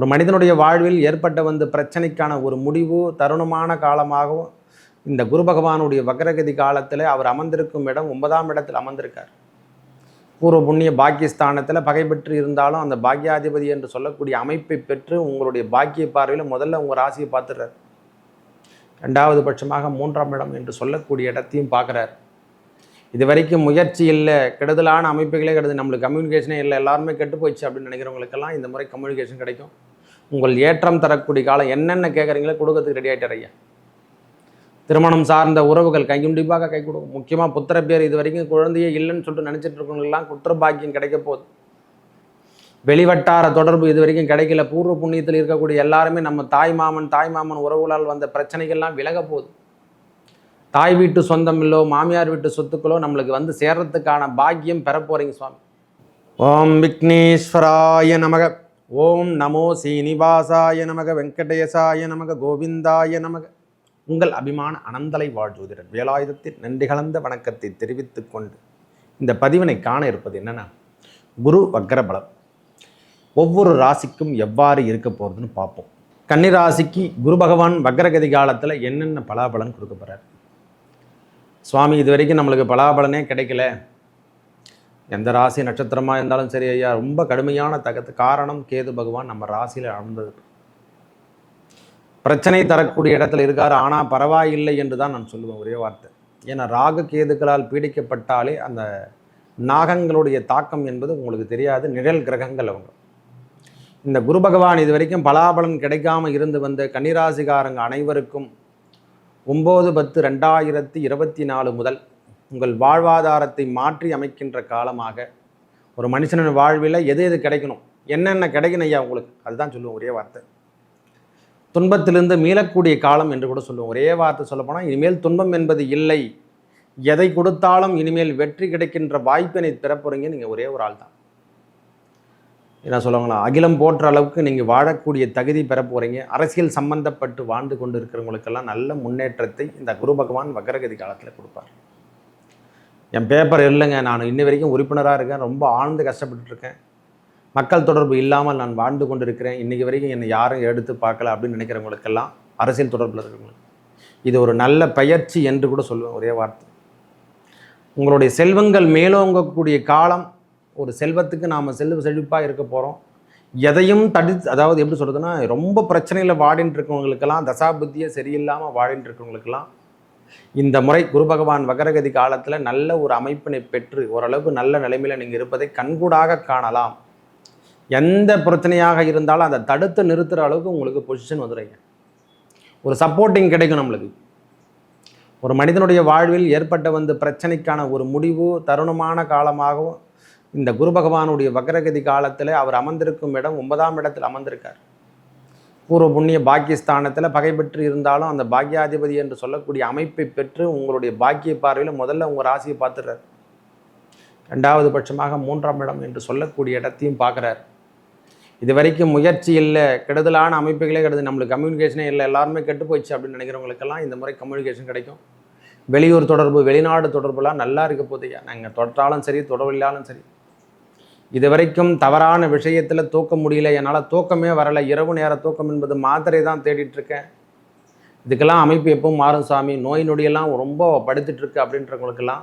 ஒரு மனிதனுடைய வாழ்வில் ஏற்பட்ட வந்த பிரச்சனைக்கான ஒரு முடிவு தருணமான காலமாகவும் இந்த குரு பகவானுடைய வக்ரகதி காலத்தில் அவர் அமர்ந்திருக்கும் இடம் ஒன்பதாம் இடத்தில் அமர்ந்திருக்கார். பூர்வ புண்ணிய பாக்கியஸ்தானத்தில் பகை பெற்று இருந்தாலும் அந்த பாக்கியாதிபதி என்று சொல்லக்கூடிய அமைப்பை பெற்று உங்களுடைய பாக்கிய பார்வையில் முதல்ல உங்கள் ராசியை பார்த்துடுறார். ரெண்டாவது பட்சமாக மூன்றாம் இடம் என்று சொல்லக்கூடிய இடத்தையும் பார்க்குறார். இது வரைக்கும் முயற்சி இல்லை கெடுதலான அமைப்புகளே கிடையாது நம்மளுக்கு கம்யூனிகேஷனே இல்லை எல்லாருமே கெட்டு போயிடுச்சு அப்படின்னு நினைக்கிறவங்களுக்கெல்லாம் இந்த முறை கம்யூனிகேஷன் கிடைக்கும். உங்கள் ஏற்றம் தரக்கூடிய காலம் என்னென்ன கேட்குறீங்களோ கொடுக்கறதுக்கு ரெடி ஆகிட்டார் ஐயா. திருமணம் சார்ந்த உறவுகள் கண்டிப்பாக கை கொடுக்கும். முக்கியமாக புத்திர பேர் இது வரைக்கும் குழந்தையே இல்லைன்னு சொல்லிட்டு நினச்சிட்டு இருக்கவங்களுக்குலாம் குற்ற பாக்கியம் கிடைக்க போகுது. வெளிவட்டார தொடர்பு இது வரைக்கும் கிடைக்கல. பூர்வ புண்ணியத்தில் இருக்கக்கூடிய எல்லாருமே நம்ம தாய் மாமன் தாய் மாமன் உறவுகளால் வந்த பிரச்சனைகள்லாம் விலக போகுது. தாய் வீட்டு சொந்தம் இல்லோ மாமியார் வீட்டு சொத்துக்களோ நம்மளுக்கு வந்து சேர்றதுக்கான பாக்கியம் பெற போறீங்க சுவாமி. ஓம் விக்னேஸ்வராய நமக. ஓம் நமோ சீனிவாசாய நமக வெங்கடேசாய நமக கோவிந்தாய நமக. உங்கள் அபிமான அனந்தலை வாழ்ஜோதிடர் வேலாயுதத்தில் நன்றி கலந்த வணக்கத்தை தெரிவித்து கொண்டு இந்த பதிவினை காண இருப்பது என்னன்னா குரு வக்ரபலம். ஒவ்வொரு ராசிக்கும் எவ்வாறு இருக்க போகிறதுன்னு பார்ப்போம். கன்னிராசிக்கு குரு பகவான் வக்ரகதி காலத்தில் என்னென்ன பலாபலன் கொடுக்க போகிறார் சுவாமி இது வரைக்கும் நம்மளுக்கு பலாபலனே கிடைக்கல. எந்த ராசி நட்சத்திரமாக இருந்தாலும் சரி ஐயா ரொம்ப கடுமையான தகத்து காரணம் கேது பகவான் நம்ம ராசியில் அமர்ந்தது. பிரச்சனை தரக்கூடிய இடத்துல இருக்கார் ஆனால் பரவாயில்லை என்று தான் நான் சொல்லுவேன் ஒரே வார்த்தை. ஏன்னா ராகு கேதுக்களால் பீடிக்கப்பட்டாலே அந்த நாகங்களுடைய தாக்கம் என்பது உங்களுக்கு தெரியாது நிழல் கிரகங்கள் அவங்க. இந்த குரு பகவான் இது வரைக்கும் பலாபலன் கிடைக்காமல் இருந்து வந்த கன்னிராசிகாரங்க அனைவருக்கும் ஒம்பது பத்து ரெண்டாயிரத்தி இருபத்தி நாலு முதல் உங்கள் வாழ்வாதாரத்தை மாற்றி அமைக்கின்ற காலமாக ஒரு மனுஷனின் வாழ்வில் எது எது கிடைக்கணும்? என்னென்ன கிடைக்கணும் ஐயா உங்களுக்கு? அதுதான் சொல்லுவோம் ஒரே வார்த்தை. துன்பத்திலிருந்து மீளக்கூடிய காலம் என்று கூட சொல்லுவோம். ஒரே வார்த்தை சொல்லப்போனால் இனிமேல் துன்பம் என்பது இல்லை. எதை கொடுத்தாலும் இனிமேல் வெற்றி கிடைக்கின்ற வாய்ப்பினை பிறப்புறீங்க. நீங்கள் ஒரே ஒரு ஆள் தான். என்ன சொல்லுவாங்களா அகிலம் போற்ற அளவுக்கு நீங்கள் வாழக்கூடிய தகுதி பெற போகிறீங்க அரசியல் சம்பந்தப்பட்டு வாழ்ந்து கொண்டு இருக்கிறவங்களுக்கெல்லாம் நல்ல முன்னேற்றத்தை இந்த குரு பகவான் வக்ரகதி காலத்தில் கொடுப்பார். என் பேப்பர் இல்லைங்க. நான் இன்ன வரைக்கும் உறுப்பினராக இருக்கேன். ரொம்ப ஆழ்ந்து கஷ்டப்பட்டுருக்கேன் மக்கள் தொடர்பு இல்லாமல் நான் வாழ்ந்து கொண்டு இருக்கிறேன் இன்றைக்கி வரைக்கும் என்னை யாரும் எடுத்து பார்க்கல அப்படின்னு நினைக்கிறவங்களுக்கெல்லாம் அரசியல் தொடர்பில் இருக்கிறவங்களுக்கு இது ஒரு நல்ல பயிற்சி என்று கூட சொல்லுவேன். ஒரே வார்த்தை. உங்களுடைய செல்வங்கள் மேலோங்கக்கூடிய காலம் ஒரு செல்வத்துக்கு நாம் செல்வ செழிப்பாக இருக்க போகிறோம் எதையும் தடி அதாவது எப்படி சொல்கிறதுனா ரொம்ப பிரச்சனையில் வாடின்னு இருக்கவங்களுக்கெல்லாம் தசாபுத்தியே சரியில்லாமல் வாடின்னு இருக்கவங்களுக்கெல்லாம் இந்த முறை குரு பகவான் வகரகதி காலத்தில் நல்ல ஒரு அமைப்பினை பெற்று ஓரளவுக்கு நல்ல நிலைமையில் நீங்கள் இருப்பதை கண்கூடாக காணலாம். எந்த பிரச்சனையாக இருந்தாலும் அதை தடுத்து நிறுத்துகிற அளவுக்கு உங்களுக்கு பொசிஷன் வந்துடுங்க ஒரு சப்போர்ட்டிங் கிடைக்கும் நம்மளுக்கு. ஒரு மனிதனுடைய வாழ்வில் ஏற்பட்ட வந்து பிரச்சனைக்கான ஒரு முடிவு தருணமான காலமாகவும் இந்த குரு பகவானுடைய வக்ரகதி காலத்தில் அவர் அமர்ந்திருக்கும் இடம் ஒன்பதாம் இடத்தில் அமர்ந்திருக்கார். பூர்வ புண்ணிய பாக்கியஸ்தானத்தில் பகை பெற்று இருந்தாலும் அந்த பாக்கியாதிபதி என்று சொல்லக்கூடிய அமைப்பை பெற்று உங்களுடைய பாக்கிய பார்வையில் முதல்ல உங்கள் ராசியை பார்த்துறார் ரெண்டாவது பட்சமாக மூன்றாம் இடம் என்று சொல்லக்கூடிய இடத்தையும் பார்க்குறார். இது வரைக்கும் முயற்சி இல்லை கெடுதலான அமைப்புகளே கிடையாது நம்மளுக்கு கம்யூனிகேஷனே இல்லை எல்லாருமே கெட்டு போயிடுச்சு அப்படின்னு நினைக்கிறவங்களுக்கெல்லாம் இந்த முறை கம்யூனிகேஷன் கிடைக்கும். வெளியூர் தொடர்பு வெளிநாடு தொடர்புலாம் நல்லா இருக்க போதையா நாங்கள் தொட்டாலும் சரி தொடவில்லாலும் சரி. இது வரைக்கும் தவறான விஷயத்தில் தூக்க முடியல. என்னால் தூக்கமே வரலை. இரவு நேர தூக்கம் என்பது மாத்திரை தான் தேடிட்டுருக்கேன். இதுக்கெல்லாம் அமைப்பு எப்பவும் மாறும் சாமி. நோய் நொடியெல்லாம் ரொம்ப படுத்துட்ருக்கு அப்படின்றவங்களுக்கெல்லாம்.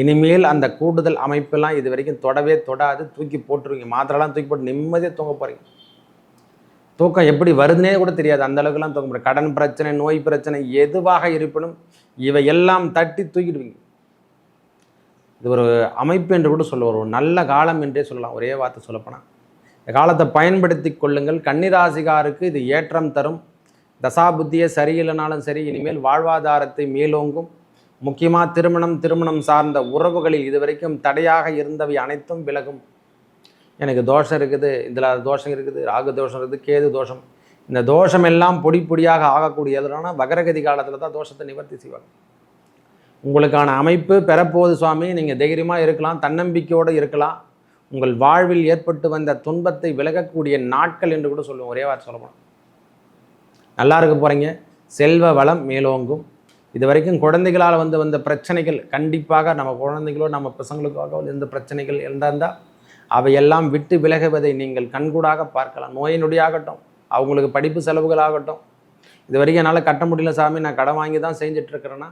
இனிமேல் அந்த கூடுதல் அமைப்பெல்லாம் இது வரைக்கும் தொடவே தொடாது. தூக்கி போட்டுருவீங்க மாத்திரைலாம் தூக்கி போட்டு நிம்மதியாக தூங்க போகிறீங்க தூக்கம் எப்படி வருதுனே கூட தெரியாது. அந்த அளவுக்குலாம் தூக்க முடியாது. கடன் பிரச்சனை நோய் பிரச்சனை எதுவாக இருப்பினும் இவை எல்லாம் தட்டி தூக்கிடுவீங்க. இது ஒரு அமைப்பு என்று கூட சொல்லுவார் ஒரு நல்ல காலம் என்றே சொல்லலாம். ஒரே வார்த்தை சொல்லப்போனால் இந்த காலத்தை பயன்படுத்தி கொள்ளுங்கள். கன்னிராசிகாருக்கு இது ஏற்றம் தரும். தசாபுத்தியே சரியில்லைனாலும் சரி இனிமேல் வாழ்வாதாரத்தை மேலோங்கும். முக்கியமாக திருமணம் திருமணம் சார்ந்த உறவுகளில் இதுவரைக்கும் தடையாக இருந்தவை அனைத்தும் விலகும். எனக்கு தோஷம் இருக்குது இதில் தோஷம் இருக்குது ராகு தோஷம் இருக்குது கேது தோஷம். இந்த தோஷம் எல்லாம் பொடி பொடியாக ஆகக்கூடியதுனா வகரகதி காலத்தில் தான் தோஷத்தை நிவர்த்தி செய்வாங்க. உங்களுக்கான அமைப்பு பெறப்போகுது சுவாமி. நீங்கள் தைரியமாக இருக்கலாம் தன்னம்பிக்கையோடு இருக்கலாம். உங்கள் வாழ்வில் ஏற்பட்டு வந்த துன்பத்தை விலகக்கூடிய நாட்கள் என்று கூட சொல்லுவோம். ஒரே வார்த்தை சொல்லப்போனால் நல்லா இருக்க போகிறீங்க செல்வ வளம் மேலோங்கும். இது வரைக்கும் குழந்தைகளால் வந்து வந்த பிரச்சனைகள் கண்டிப்பாக நம்ம குழந்தைகளோ நம்ம பசங்களுக்காக எந்த பிரச்சனைகள் இருந்தால் அவையெல்லாம் விட்டு விலகுவதை நீங்கள் கண்கூடாக பார்க்கலாம். நோயினுடையாகட்டும் அவங்களுக்கு படிப்பு செலவுகள் ஆகட்டும். இது வரைக்கும் என்னால் கட்ட முடியல சாமி. நான் கடன் வாங்கி தான் செஞ்சுட்டு இருக்கிறேன்னா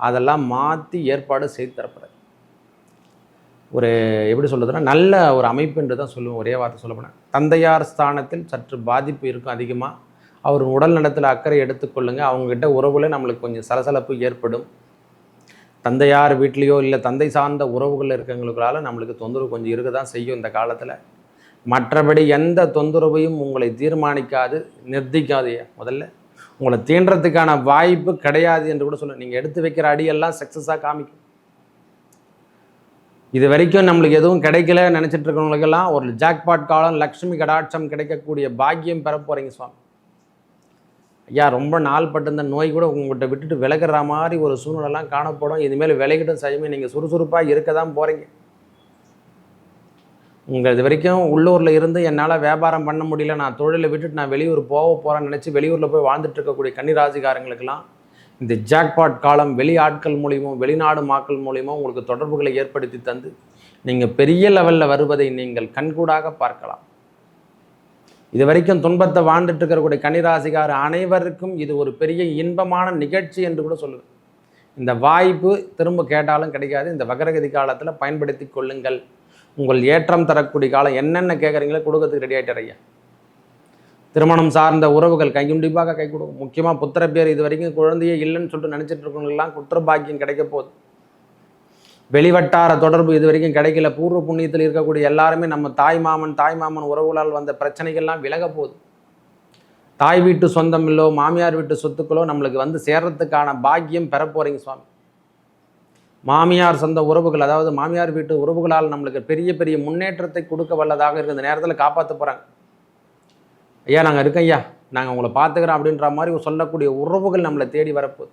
அதெல்லாம் மாற்றி ஏற்பாடு செய்து தரப்படுது. ஒரு எப்படி சொல்றதுன்னா நல்ல ஒரு அமைப்பு என்று தான் சொல்லுவோம் ஒரே வார்த்தை சொல்ல தந்தையார் ஸ்தானத்தில் சற்று பாதிப்பு இருக்கும் அதிகமாக அவர் உடல் நலத்தில் அக்கறை எடுத்துக்கொள்ளுங்க அவங்ககிட்ட உறவுல நம்மளுக்கு கொஞ்சம் சலசலப்பு ஏற்படும். தந்தையார் வீட்லேயோ இல்லை தந்தை சார்ந்த உறவுகள் இருக்கவங்களுக்களால நம்மளுக்கு தொந்தரவு கொஞ்சம் இருக்க தான் செய்யும் இந்த காலத்தில். மற்றபடி எந்த தொந்தரவையும் உங்களை தீர்மானிக்காது நிர்த்திக்காது முதல்ல உங்களை தீண்டுறதுக்கான வாய்ப்பு கிடையாது என்று கூட சொல்ல நீங்கள் எடுத்து வைக்கிற அடியெல்லாம் சக்ஸஸாக காமிக்கும். இது வரைக்கும் நம்மளுக்கு எதுவும் கிடைக்கல நினச்சிட்டு இருக்கிறவங்களுக்கெல்லாம் ஒரு ஜாக்பாட் காலம் லக்ஷ்மி கடாட்சம் கிடைக்கக்கூடிய பாக்கியம் பெற போகிறீங்க சுவாமி. ஐயா ரொம்ப நாள் பட்டிருந்த நோய் கூட உங்கள்கிட்ட விட்டுட்டு விலகிற மாதிரி ஒரு சூழ்நிலைலாம் காணப்படும். இனிமேல் விலகிட்டும் செய்யுமே நீங்கள் சுறுசுறுப்பாக இருக்க தான் போகிறீங்க உங்கள் இது வரைக்கும் உள்ளூரில் இருந்து என்னால் வியாபாரம் பண்ண முடியல. நான் தொழிலை விட்டுட்டு நான் வெளியூர் போக போகிறேன்னு நினச்சி வெளியூரில் போய் வாழ்ந்துட்டு இருக்கக்கூடிய கன்னிராசிகாரங்களுக்கெல்லாம் இந்த ஜாக்பாட் காலம் வெளி ஆட்கள் மூலியமோ வெளிநாடு மாக்கள் மூலியமோ உங்களுக்கு தொடர்புகளை ஏற்படுத்தி தந்து நீங்கள் பெரிய லெவலில் வருவதை நீங்கள் கண்கூடாக பார்க்கலாம். இது வரைக்கும் துன்பத்தை வாழ்ந்துட்டு இருக்கக்கூடிய கன்னிராசிக்கார அனைவருக்கும் இது ஒரு பெரிய இன்பமான நிகழ்ச்சி என்று கூட சொல்லுவேன். இந்த வாய்ப்பு திரும்ப கேட்டாலும் கிடைக்காது. இந்த வகரகதி காலத்தில் பயன்படுத்தி கொள்ளுங்கள். உங்கள் ஏற்றம் தரக்கூடிய காலம் என்னென்ன கேட்குறீங்களோ கொடுக்கறதுக்கு ரெடி ஆகிட்டார் ஐயா. திருமணம் சார்ந்த உறவுகள் கையுண்டிப்பாக கை கொடுக்கும். முக்கியமாக புத்திர பேர் இது வரைக்கும் குழந்தையே இல்லைன்னு சொல்லிட்டு நினச்சிட்டு இருக்கவங்களெல்லாம் குற்ற பாக்கியம் கிடைக்க போகுது. வெளிவட்டார தொடர்பு இது வரைக்கும் கிடைக்கல. பூர்வ புண்ணியத்தில் இருக்கக்கூடிய எல்லாருமே நம்ம தாய் மாமன் தாய் மாமன் உறவுகளால் வந்த பிரச்சனைகள்லாம் விலக போகுது. தாய் வீட்டு சொந்தம் இல்லோ மாமியார் வீட்டு சொத்துக்களோ நம்மளுக்கு வந்து சேர்றதுக்கான பாக்கியம் பெற போகிறீங்க சுவாமி. மாமியார் சொந்த உறவுகள் அதாவது மாமியார் வீட்டு உறவுகளால் நம்மளுக்கு பெரிய பெரிய முன்னேற்றத்தை கொடுக்க வல்லதாக இருக்குது இந்த நேரத்தில் காப்பாற்ற போகிறாங்க ஐயா நாங்கள் இருக்கோம் ஐயா. நாங்கள் உங்களை பார்த்துக்கிறோம் அப்படின்ற மாதிரி சொல்லக்கூடிய உறவுகள் நம்மளை தேடி வரப்போகுது.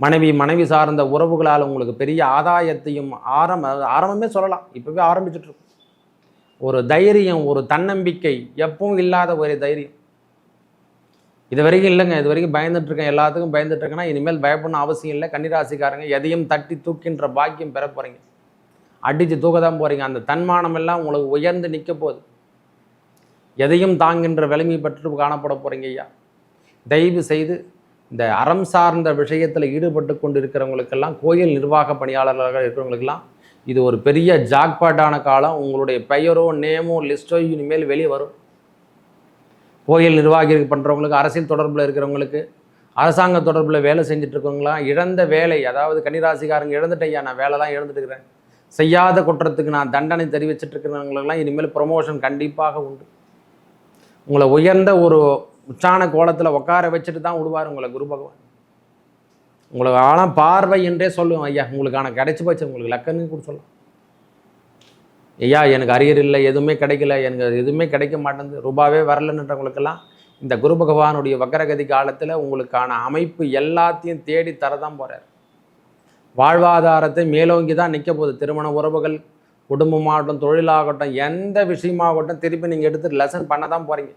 மனைவி மனைவி சார்ந்த உறவுகளால் உங்களுக்கு பெரிய ஆதாயத்தையும் ஆரம்ப ஆரம்பமே சொல்லலாம். இப்போவே ஆரம்பிச்சிட்டுருக்கும் ஒரு தைரியம் ஒரு தன்னம்பிக்கை எப்பவும் இல்லாத ஒரு தைரியம். இது வரைக்கும் இல்லைங்க. இது வரைக்கும் பயந்துட்டு இருக்கேன் எல்லாத்துக்கும் பயந்துட்டு இருக்கேன்னா இனிமேல் பயப்படணும் அவசியம் இல்லை. கன்னிராசிக்காரங்க எதையும் தட்டி தூக்கின்ற பாக்கியம் பெற போகிறீங்க அடித்து தூக்க தான் போகிறீங்க அந்த தன்மானம் எல்லாம் உங்களுக்கு உயர்ந்து நிற்க போகுது. எதையும் தாங்கின்ற வலிமை பெற்று காணப்பட போகிறீங்க ஐயா. தயவு செய்து இந்த அறம் சார்ந்த விஷயத்தில் ஈடுபட்டு கொண்டு இருக்கிறவங்களுக்கெல்லாம் கோயில் நிர்வாக பணியாளர்களாக இருக்கிறவங்களுக்கெல்லாம் இது ஒரு பெரிய ஜாக்பாட்டான காலம். உங்களுடைய பெயரோ நேமோ லிஸ்ட்டோ இனிமேல் வெளியே வரும். கோயில் நிர்வாகிகள் பண்ணுறவங்களுக்கு அரசியல் தொடர்பில் இருக்கிறவங்களுக்கு அரசாங்க தொடர்பில் வேலை செஞ்சிட்ருக்கவங்களாம் இழந்த வேலை அதாவது கன்னிராசிக்காரங்க இழந்துட்டையா நான் வேலைலாம் இழந்துட்டுருக்கிறேன் செய்யாத குற்றத்துக்கு நான் தண்டனை தெரிவிச்சிட்டுருக்குறவங்களுக்கெல்லாம் இனிமேல் ப்ரொமோஷன் கண்டிப்பாக உண்டு. உங்களை உயர்ந்த ஒரு உச்சான கோலத்தில் உட்கார வச்சுட்டு தான் விடுவார் உங்களை குரு பகவான். உங்களுக்கு ஆனால் பார்வை என்றே சொல்லுவேன் ஐயா. உங்களுக்கான கிடைச்சி போச்சு உங்களுக்கு லக்கன்னு கூட சொல்லலாம். ஐயா எனக்கு அரியர் இல்லை எதுவுமே கிடைக்கல எனக்கு எதுவுமே கிடைக்க மாட்டேங்குது. ரூபாவே வரலன்றவங்களுக்கெல்லாம் இந்த குரு பகவானுடைய வக்கரகதி காலத்தில் உங்களுக்கான அமைப்பு எல்லாத்தையும் தேடி தரதான் போகிறார் வாழ்வாதாரத்தை மேலோங்கி தான் நிற்க போகுது. திருமண உறவுகள் குடும்பமாகட்டும் தொழிலாகட்டும் எந்த விஷயமாகட்டும் திருப்பி நீங்கள் எடுத்து லெசன் பண்ண தான் போகிறீங்க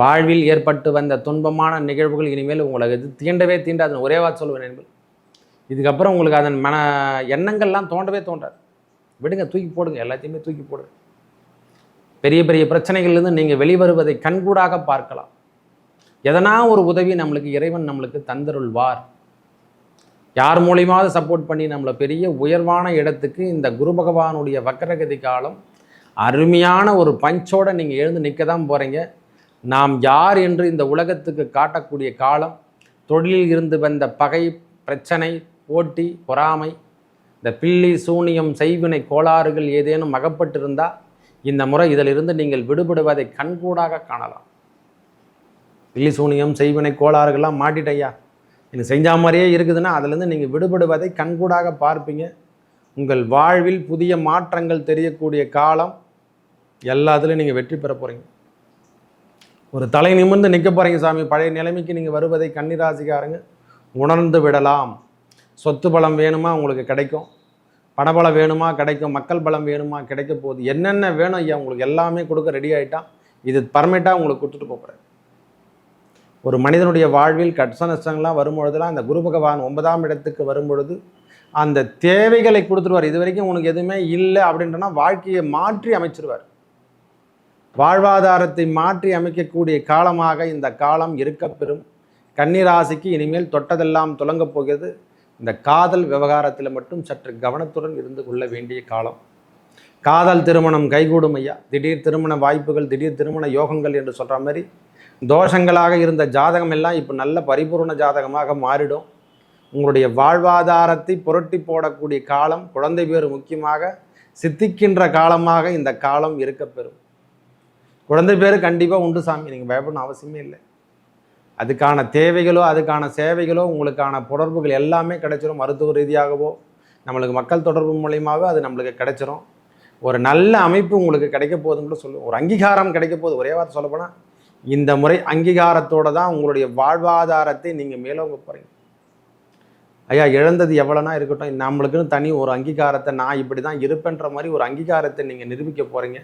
வாழ்வில் ஏற்பட்டு வந்த துன்பமான நிகழ்வுகள் இனிமேல் உங்களை இது தீண்டவே தீண்டாதுன்னு ஒரே வார்த்தை சொல்லுவேன் நண்பர்கள். இதுக்கப்புறம் உங்களுக்கு அதன் மன எண்ணங்கள்லாம் தோண்டவே தோன்றாது. விடுங்க தூக்கி போடுங்க எல்லாத்தையுமே தூக்கி போடுங்க பெரிய பெரிய பிரச்சனைகள்லேருந்து நீங்கள் வெளிவருவதை கண்கூடாக பார்க்கலாம். எதனா ஒரு உதவி நம்மளுக்கு இறைவன் நம்மளுக்கு தந்தருள்வார். யார் மூலியமாவது சப்போர்ட் பண்ணி நம்மளை பெரிய உயர்வான இடத்துக்கு இந்த குரு பகவானுடைய வக்கரகதி காலம் அருமையான ஒரு பஞ்சோட நீங்கள் எழுந்து நிற்க தான் போகிறீங்க நாம் யார் என்று இந்த உலகத்துக்கு காட்டக்கூடிய காலம் தொழிலில் இருந்து வந்த பகை பிரச்சனை போட்டி பொறாமை இந்த பில்லி சூனியம் செய்வினை கோளாறுகள் ஏதேனும் அகப்பட்டிருந்தால் இந்த முறை இதிலிருந்து நீங்கள் விடுபடுவதை கண்கூடாக காணலாம். பில்லி சூனியம் செய்வினை கோளாறுகள்லாம் மாட்டிட்டையா எனக்கு செஞ்ச மாதிரியே இருக்குதுன்னா அதுலேருந்து நீங்கள் விடுபடுவதை கண்கூடாக பார்ப்பீங்க. உங்கள் வாழ்வில் புதிய மாற்றங்கள் தெரியக்கூடிய காலம் எல்லாத்துலேயும் நீங்கள் வெற்றி பெற போகிறீங்க ஒரு தலை நிமிர்ந்து நிற்க போகிறீங்க சாமி. பழைய நிலைமைக்கு நீங்கள் வருவதை கன்னிராசிக்காரங்க உணர்ந்து விடலாம். சொத்து பலம் வேணுமா உங்களுக்கு கிடைக்கும்? பணபலம் வேணுமா கிடைக்கும்? மக்கள் பலம் வேணுமா கிடைக்க போகுது? என்னென்ன வேணும் ஐயா? உங்களுக்கு எல்லாமே கொடுக்க ரெடி ஆகிட்டான் இது பர்மனெண்ட்டாக உங்களுக்கு கொடுத்துட்டு போகிறேன் ஒரு மனிதனுடைய வாழ்வில் கட்ச நஷ்டங்கள்லாம் வரும்பொழுதெல்லாம் அந்த குரு பகவான் ஒன்பதாம் இடத்துக்கு வரும்பொழுது அந்த தேவைகளை கொடுத்துருவார். இது வரைக்கும் உனக்கு எதுவுமே இல்லை அப்படின்றனா வாழ்க்கையை மாற்றி அமைச்சிருவார். வாழ்வாதாரத்தை மாற்றி அமைக்கக்கூடிய காலமாக இந்த காலம் இருக்கப்பெறும். கன்னிராசிக்கு இனிமேல் தொட்டதெல்லாம் துலங்கப் போகிறது. இந்த காதல் விவகாரத்தில் மட்டும் சற்று கவனத்துடன் இருந்து கொள்ள வேண்டிய காலம். காதல் திருமணம் கைகூடும் ஐயா. திடீர் திருமண வாய்ப்புகள் திடீர் திருமண யோகங்கள் என்று சொல்கிற மாதிரி தோஷங்களாக இருந்த ஜாதகம் எல்லாம் இப்போ நல்ல பரிபூர்ண ஜாதகமாக மாறிடும். உங்களுடைய வாழ்வாதாரத்தை புரட்டி போடக்கூடிய காலம் குழந்தை பேர் முக்கியமாக சித்திக்கின்ற காலமாக இந்த காலம் இருக்கப்பெறும். குழந்தை பேர் கண்டிப்பாக உண்டு சாமி. நீங்கள் பயப்படணும் அவசியமே இல்லை. அதுக்கான தேவைகளோ அதுக்கான சேவைகளோ உங்களுக்கான தொடர்புகள் எல்லாமே கிடைச்சிரும் மருத்துவ ரீதியாகவோ. நம்மளுக்கு மக்கள் தொடர்பு மூலியமாகவோ அது நம்மளுக்கு கிடைச்சிரும். ஒரு நல்ல அமைப்பு உங்களுக்கு கிடைக்க போகுதுன்னு கூட சொல்லுவோம் ஒரு அங்கீகாரம் கிடைக்க போகுது. ஒரே வார்த்தை சொல்லப்போனால் இந்த முறை அங்கீகாரத்தோடு தான் உங்களுடைய வாழ்வாதாரத்தை நீங்கள் மேலோங்க போகிறீங்க ஐயா இழந்தது எவ்வளோனா இருக்கட்டும் நம்மளுக்குன்னு தனி ஒரு அங்கீகாரத்தை நான் இப்படி தான் இருப்பேன்ற மாதிரி ஒரு அங்கீகாரத்தை நீங்கள் நிரூபிக்க போகிறீங்க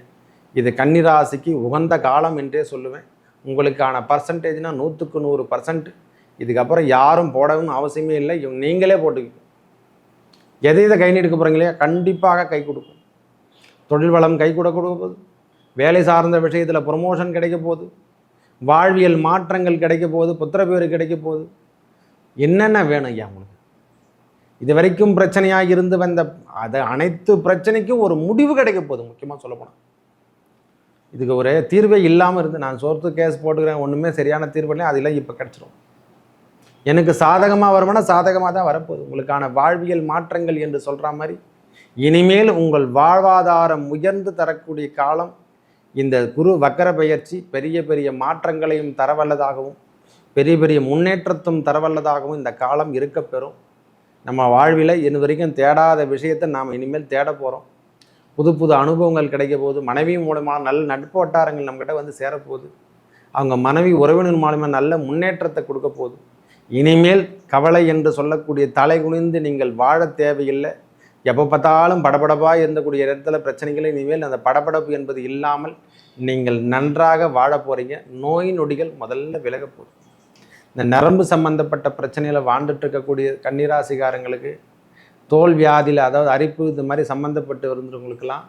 இது கன்னிராசிக்கு உகந்த காலம் என்றே சொல்லுவேன். உங்களுக்கான பர்சன்டேஜ்னால் நூற்றுக்கு நூறு பர்சன்ட் இதுக்கப்புறம் யாரும் போடவும் அவசியமே இல்லை. இவங்க நீங்களே போட்டுக்கணும். எதை இதை கை நீடுக்க போகிறீங்களே கண்டிப்பாக கை கொடுக்கும். தொழில் வளம் கை கூட கொடுக்க போகுது. வேலை சார்ந்த விஷயத்தில் ப்ரொமோஷன் கிடைக்க போகுது. வாழ்வியல் மாற்றங்கள் கிடைக்க போகுது. புத்திரப்பேறு கிடைக்க போகுது. என்னென்ன வேணும் ஐயா உங்களுக்கு? இது வரைக்கும் பிரச்சனையாக இருந்து வந்த அது அனைத்து பிரச்சனைக்கும் ஒரு முடிவு கிடைக்க போகுது முக்கியமாக சொல்லப்போனால் இதுக்கு ஒரு தீர்வே இல்லாமல் இருந்து நான் சோர்த்து கேஸ் போட்டுக்கிறேன் ஒன்றுமே சரியான தீர்வு இல்லை அதெல்லாம் இப்போ கிடச்சிரும். எனக்கு சாதகமாக வருமானா சாதகமாக தான் வரப்போகுது. உங்களுக்கான வாழ்வியல் மாற்றங்கள் என்று சொல்கிற மாதிரி இனிமேல் உங்கள் வாழ்வாதாரம் உயர்ந்து தரக்கூடிய காலம் இந்த குரு வக்கர பெயர்ச்சி பெரிய பெரிய மாற்றங்களையும் தரவல்லதாகவும் பெரிய பெரிய முன்னேற்றத்தும் தரவல்லதாகவும் இந்த காலம் இருக்கப்பெறும் நம்ம வாழ்வில் இது வரைக்கும் தேடாத விஷயத்தை நாம் இனிமேல் தேட போகிறோம் புது புது அனுபவங்கள் கிடைக்க போகுது. மனைவி மூலமாக நல்ல நட்பு வட்டாரங்கள் நம்மக்கிட்ட வந்து சேரப்போகுது அவங்க மனைவி உறவினர் மூலமாக நல்ல முன்னேற்றத்தை கொடுக்க போகுது. இனிமேல் கவலை என்று சொல்லக்கூடிய தலை குனிந்து நீங்கள் வாழ தேவையில்லை. எப்போ பார்த்தாலும் படபடப்பாக இருந்தக்கூடிய இடத்துல பிரச்சனைகள் இனிமேல் அந்த படபடப்பு என்பது இல்லாமல் நீங்கள் நன்றாக வாழ போகிறீங்க நோய் நொடிகள் முதல்ல விலக போகுது. இந்த நரம்பு சம்பந்தப்பட்ட பிரச்சனையில் வாழ்ந்துட்டு இருக்கக்கூடிய கன்னிராசிகாரங்களுக்கு தோல் வியாதியில் அதாவது அரிப்பு இது மாதிரி சம்மந்தப்பட்டு இருந்தவங்களுக்கெல்லாம்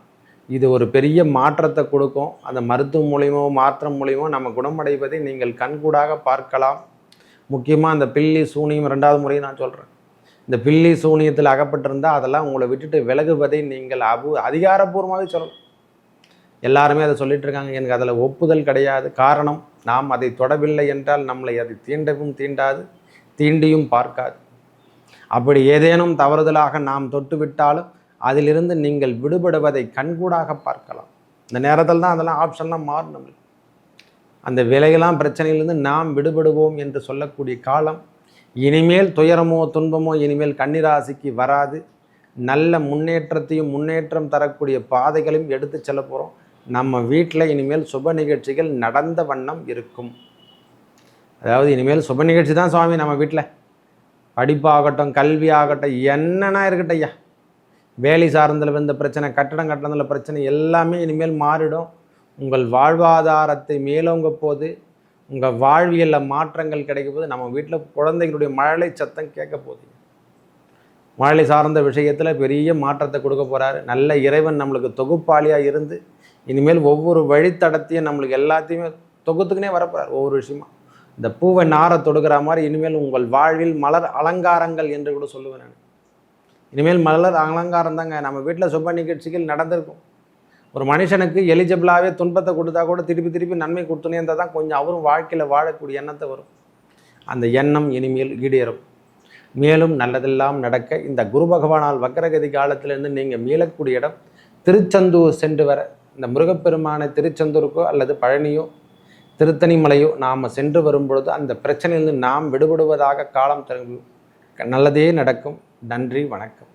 இது ஒரு பெரிய மாற்றத்தை கொடுக்கும். அந்த மருத்துவ மூலியமோ மாற்றம் மூலியமோ நம்ம குணமடைவதை நீங்கள் கண்கூடாக பார்க்கலாம். முக்கியமாக அந்த பில்லி சூனியம் ரெண்டாவது முறையும் நான் சொல்கிறேன் இந்த பில்லி சூனியத்தில் அகப்பட்டிருந்தால் அதெல்லாம் உங்களை விட்டுட்டு விலகுவதை நீங்கள் அபு அதிகாரப்பூர்வமாகவே சொல்லலாம். எல்லாருமே அதை சொல்லிட்டு இருக்காங்க. எனக்கு அதில் ஒப்புதல் கிடையாது. காரணம் நாம் அதை தொடவில்லை என்றால் நம்மளை அது தீண்டவும் தீண்டாது தீண்டியும் பார்க்காது. அப்படி ஏதேனும் தவறுதலாக நாம் தொட்டுவிட்டாலும் அதிலிருந்து நீங்கள் விடுபடுவதை கண்கூடாக பார்க்கலாம். இந்த நேரத்தில் தான் அதெல்லாம் ஆப்ஷன்லாம் மாறணும். அந்த விலையெல்லாம் பிரச்சனையிலிருந்து நாம் விடுபடுவோம் என்று சொல்லக்கூடிய காலம் இனிமேல் துயரமோ துன்பமோ இனிமேல் கன்னிராசிக்கு வராது. நல்ல முன்னேற்றத்தையும் முன்னேற்றம் தரக்கூடிய பாதைகளையும் எடுத்து செல்ல போகிறோம் நம்ம வீட்டில் இனிமேல் சுப நிகழ்ச்சிகள் நடந்த வண்ணம் இருக்கும். அதாவது இனிமேல் சுப நிகழ்ச்சி தான் சுவாமி நம்ம வீட்டில். படிப்பாகட்டும் கல்வி ஆகட்டும் என்னன்னா இருக்கட்டும் ஐயா. வேலை சார்ந்தில் வந்த பிரச்சனை கட்டடம் கட்டணத்தில் பிரச்சனை எல்லாமே இனிமேல் மாறிடும். உங்கள் வாழ்வாதாரத்தை மேலோங்க போது உங்கள் வாழ்வியலில் மாற்றங்கள் கிடைக்கும் போது நம்ம வீட்டில் குழந்தைகளுடைய மழலை சத்தம் கேட்க போகுது. மழலை சார்ந்த விஷயத்தில் பெரிய மாற்றத்தை கொடுக்க போகிறாரு நல்ல இறைவன் நம்மளுக்கு தொகுப்பாளியாக இருந்து இனிமேல் ஒவ்வொரு வழித்தடத்தையும் நம்மளுக்கு எல்லாத்தையுமே தொகுத்துக்குனே வரப்போகிறார் ஒவ்வொரு விஷயமா. இந்த பூவை நாரை தொடுகிற மாதிரி இனிமேல் உங்கள் வாழ்வில் மலர் அலங்காரங்கள் என்று கூட சொல்லுவேன் நான். இனிமேல் மலர் அலங்காரம் தாங்க. நம்ம வீட்டில் சுப நிகழ்ச்சிகள் நடந்திருக்கும். ஒரு மனுஷனுக்கு எலிஜிபிளாகவே துன்பத்தை கொடுத்தா கூட திருப்பி திருப்பி நன்மை கொடுத்துனே இருந்தால் தான் கொஞ்சம் அவரும் வாழ்க்கையில் வாழக்கூடிய எண்ணத்தை வரும். அந்த எண்ணம் இனிமேல் ஈடேறும். மேலும் நல்லதெல்லாம் நடக்க இந்த குரு பகவானால் வக்கரகதி காலத்திலிருந்து நீங்கள் மீளக்கூடிய இடம் திருச்செந்தூர் சென்று வர. இந்த முருகப்பெருமான திருச்செந்தூருக்கோ அல்லது பழனியோ திருத்தணிமலையோ நாம் சென்று வரும்பொழுது அந்த பிரச்சனையிலிருந்து நாம் விடுபடுவதாக காலம் தரும் நல்லதே நடக்கும். நன்றி வணக்கம்.